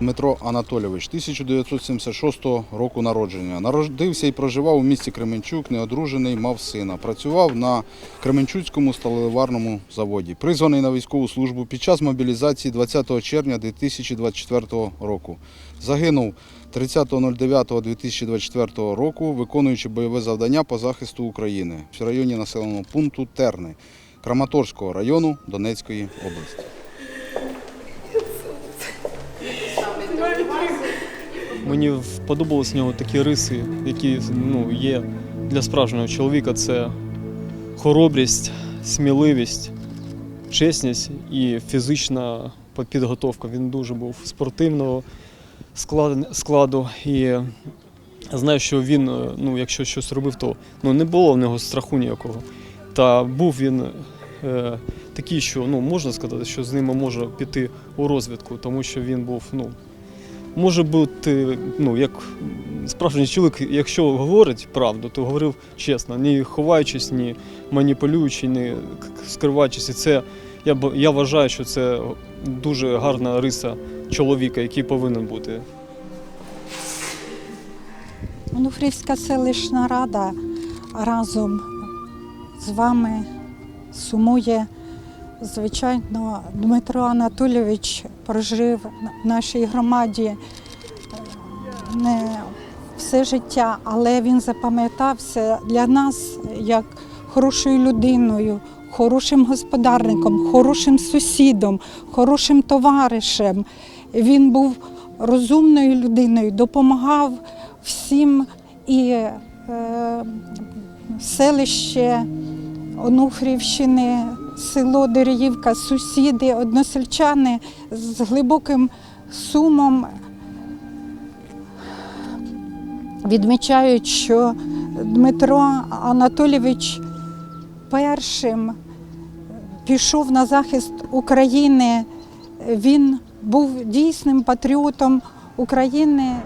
Дмитро Анатолійович, 1976 року народження. Народився і проживав у місті Кременчук, неодружений, мав сина. Працював на Кременчуцькому сталеливарному заводі. Призваний на військову службу під час мобілізації 20 червня 2024 року. Загинув 30.09.2024 року, виконуючи бойове завдання по захисту України в районі населеного пункту Терни Краматорського району Донецької області. Мені сподобались в нього такі риси, які ну, є для справжнього чоловіка. Це хоробрість, сміливість, чесність і фізична підготовка. Він дуже був спортивного складу. І знаю, що він, е, ну, якщо щось робив, то ну, не було в нього страху ніякого. Та був він е, такий, що ну, можна сказати, що з ним може піти у розвідку, тому що він був ну, може бути, ну, як справжній чоловік, якщо говорить правду, то говорив чесно, ні ховаючись, ні маніпулюючи, ні скриваючись. І це я, я вважаю, що це дуже гарна риса чоловіка, який повинен бути. Онуфрівська селищна рада разом з вами сумує. Звичайно, Дмитро Анатолійович прожив в нашій громаді е, не все життя, але він запам'ятався для нас як хорошою людиною, хорошим господарником, хорошим сусідом, хорошим товаришем. Він був розумною людиною, допомагав всім і е, селище Онуфрівщини, село Дереївка, сусіди, односельчани з глибоким сумом відмічають, що Дмитро Анатолійович першим пішов на захист України. Він був дійсним патріотом України.